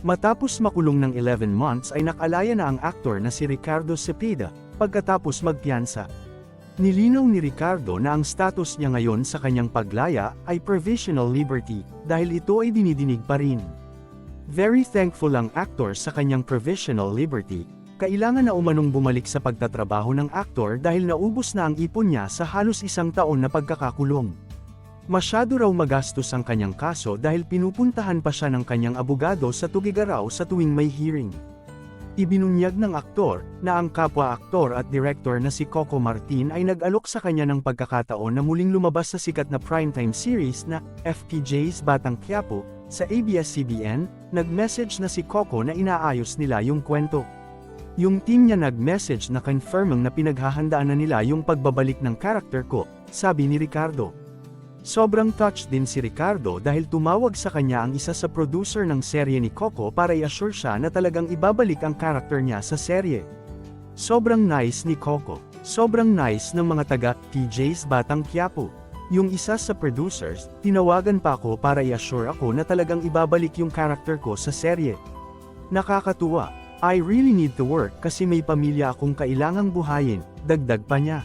Matapos makulong ng 11 months ay nakalaya na ang aktor na si Ricardo Cepeda, pagkatapos magpiyansa. Nilinaw ni Ricardo na ang status niya ngayon sa kanyang paglaya ay provisional liberty, dahil ito ay dinidinig pa rin. Very thankful ang aktor sa kanyang provisional liberty, kailangan na umanong bumalik sa pagtatrabaho ng aktor dahil naubos na ang ipon niya sa halos isang taon na pagkakakulong. Masyado raw magastos ang kanyang kaso dahil pinupuntahan pa siya ng kanyang abogado sa Tugigaraw sa tuwing may hearing. Ibinunyag ng aktor, na ang kapwa-aktor at director na si Coco Martin ay nag-alok sa kanya ng pagkakataon na muling lumabas sa sikat na primetime series na FPJ's Batang Quiapo, sa ABS-CBN, nag-message na si Coco na inaayos nila yung kwento. Yung team niya nag-message na confirming na pinaghahandaan na nila yung pagbabalik ng character ko, sabi ni Ricardo. Sobrang touched din si Ricardo dahil tumawag sa kanya ang isa sa producer ng serye ni Coco para i-assure siya na talagang ibabalik ang character niya sa serye. Sobrang nice ni Coco. Sobrang nice ng mga taga TJ's Batang Quiapo. Yung isa sa producers, tinawagan pa ako para i-assure ako na talagang ibabalik yung character ko sa serye. Nakakatuwa. I really need to work kasi may pamilya akong kailangang buhayin, dagdag pa niya.